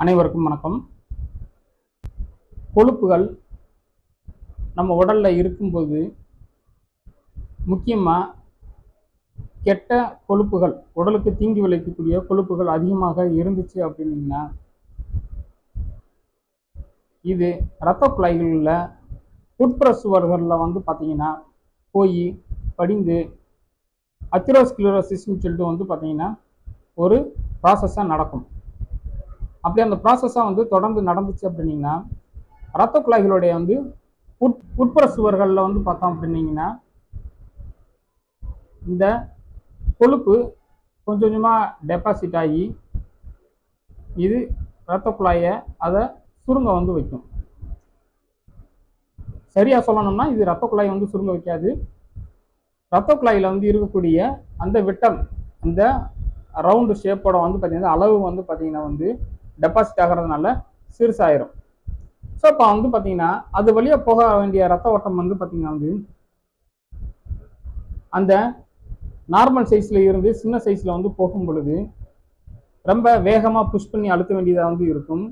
அனைவருக்கும் வணக்கம். கொழுப்புகள் நம்ம உடலில் இருக்கும்போது முக்கியமாக கெட்ட கொழுப்புகள் உடலுக்கு தீங்கு விளைவிக்கக்கூடிய கொழுப்புகள் அதிகமாக இருந்துச்சு அப்படின்னா இது இரத்த குழாய்களில் உட்புற சுவர்களில் வந்து பார்த்திங்கன்னா போய் படிந்து அத்திரோஸ்கிலோசிஸ்ன்னு சொல்லிட்டு வந்து பார்த்திங்கன்னா ஒரு ப்ராசஸாக நடக்கும். அப்படி அந்த ப்ராசஸாக வந்து தொடர்ந்து நடந்துச்சு அப்படின்னீங்கன்னா ரத்த குழாய்களுடைய வந்து உட் உட்புற சுவர்களில் வந்து பார்த்தோம் அப்படின்னீங்கன்னா இந்த கொழுப்பு கொஞ்சம் கொஞ்சமாக டெபாசிட் ஆகி இது இரத்த குழாயை அதை சுருங்க வந்து வைக்கும். சரியாக சொல்லணும்னா இது இரத்த குழாயை வந்து சுருங்க வைக்காது. இரத்த குழாயில் வந்து இருக்கக்கூடிய அந்த விட்டம் அந்த ரவுண்டு ஷேப்போட வந்து பார்த்திங்கன்னா அளவு வந்து பார்த்திங்கன்னா வந்து டெபாசிட் ஆகிறதுனால சிறுசாயிரும். ஸோ இப்போ வந்து பார்த்தீங்கன்னா அது வழியாக போக வேண்டிய ரத்த ஓட்டம் வந்து பார்த்தீங்கன்னா வந்து அந்த நார்மல் சைஸில் இருந்து சின்ன சைஸில் வந்து போகும் பொழுது ரொம்ப வேகமாக புஷ் பண்ணி அழுத்த வேண்டியதாக வந்து இருக்கும்.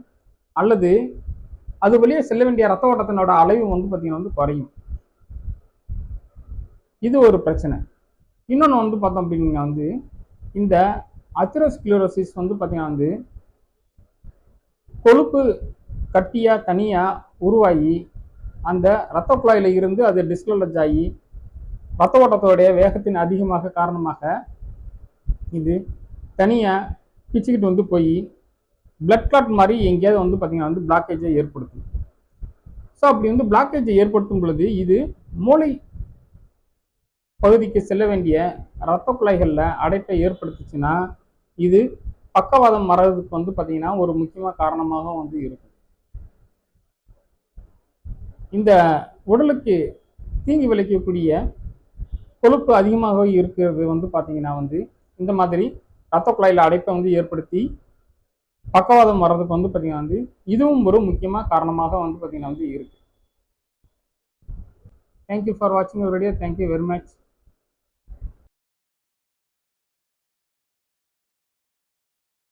அல்லது அது வழியே செல்ல வேண்டிய ரத்த ஓட்டத்தினோட அளவு வந்து பார்த்திங்கன்னா வந்து குறையும். இது ஒரு பிரச்சனை. இன்னொன்று வந்து பார்த்தோம் அப்படின்னா வந்து இந்த அத்திரோஸ்கிலோரோசிஸ் வந்து பார்த்திங்கன்னா வந்து கொழுப்பு கட்டியாக தனியாக உருவாகி அந்த இரத்த குழாயில் இருந்து அது டிஸ்லோலஜ் ஆகி ரத்த ஓட்டத்தோடைய வேகத்தின் அதிகமாக காரணமாக இது தனியாக பிச்சுக்கிட்டு வந்து போய் பிளட் கிளாட் மாதிரி எங்கேயாவது வந்து பார்த்திங்கன்னா வந்து பிளாக்கேஜை ஏற்படுத்தும். ஸோ அப்படி வந்து பிளாக்கேஜை ஏற்படுத்தும் பொழுது இது மூளை பகுதிக்கு செல்ல வேண்டிய இரத்த குழாய்களில் அடைப்பை ஏற்படுத்துச்சுன்னா இது பக்கவாதம் வர்றதுக்கு வந்து பார்த்தீங்கன்னா ஒரு முக்கியமான காரணமாக வந்து இருக்கும். இந்த உடலுக்கு தீங்கு விளைக்கக்கூடிய கொழுப்பு அதிகமாக இருக்கிறது வந்து பார்த்தீங்கன்னா வந்து இந்த மாதிரி ரத்த குழாயில் அடைப்பை வந்து ஏற்படுத்தி பக்கவாதம் வர்றதுக்கு வந்து பார்த்தீங்கன்னா வந்து இதுவும் ஒரு முக்கியமாக காரணமாக வந்து பார்த்தீங்கன்னா வந்து இருக்குது தேங்க்யூ ஃபார் வாட்சிங் video thank you very much